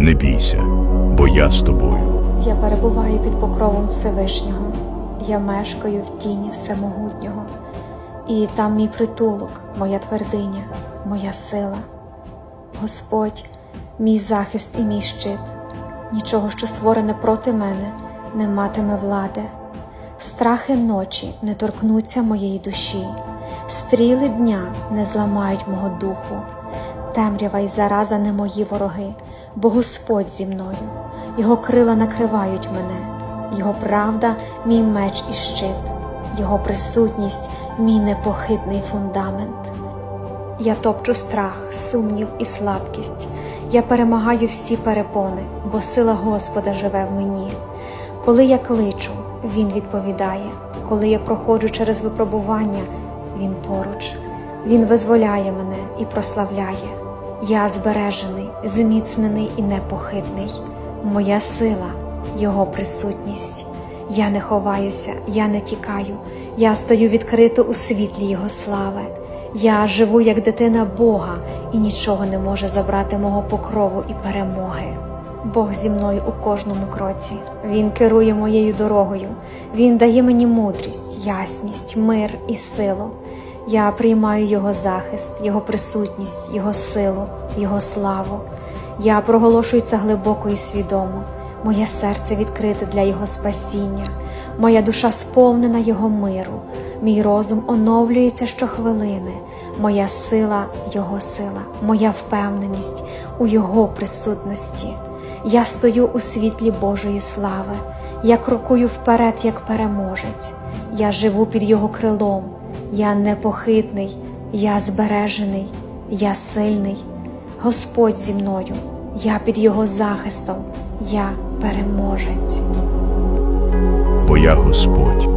Не бійся, бо я з тобою. Я перебуваю під покровом Всевишнього, я мешкаю в тіні Всемогутнього, і там мій притулок, моя твердиня, моя сила. Господь, мій захист і мій щит, нічого, що створене проти мене, не матиме влади. Страхи ночі не торкнуться моєї душі, стріли дня не зламають мого духу, темрява й зараза не мої вороги, бо Господь зі мною, Його крила накривають мене, Його правда мій меч і щит, Його присутність мій непохитний фундамент. Я топчу страх, сумнів і слабкість. Я перемагаю всі перепони, бо сила Господа живе в мені. Коли я кличу, Він відповідає. Коли я проходжу через випробування, Він поруч. Він визволяє мене і прославляє. Я збережений, зміцнений і непохитний. Моя сила, Його присутність. Я не ховаюся, я не тікаю, я стою відкрито у світлі Його слави. Я живу як дитина Бога, і нічого не може забрати мого покрову і перемоги. Бог зі мною у кожному кроці. Він керує моєю дорогою. Він дає мені мудрість, ясність, мир і силу. Я приймаю Його захист, Його присутність, Його силу, Його славу. Я проголошую це глибоко і свідомо. Моє серце відкрите для Його спасіння, моя душа сповнена Його миру, мій розум оновлюється щохвилини, моя сила Його сила, моя впевненість у Його присутності. Я стою у світлі Божої слави, я крокую вперед, як переможець, я живу під Його крилом, я непохитний, я збережений, я сильний. Господь зі мною, я під Його захистом, я переможець. Бо я Господь,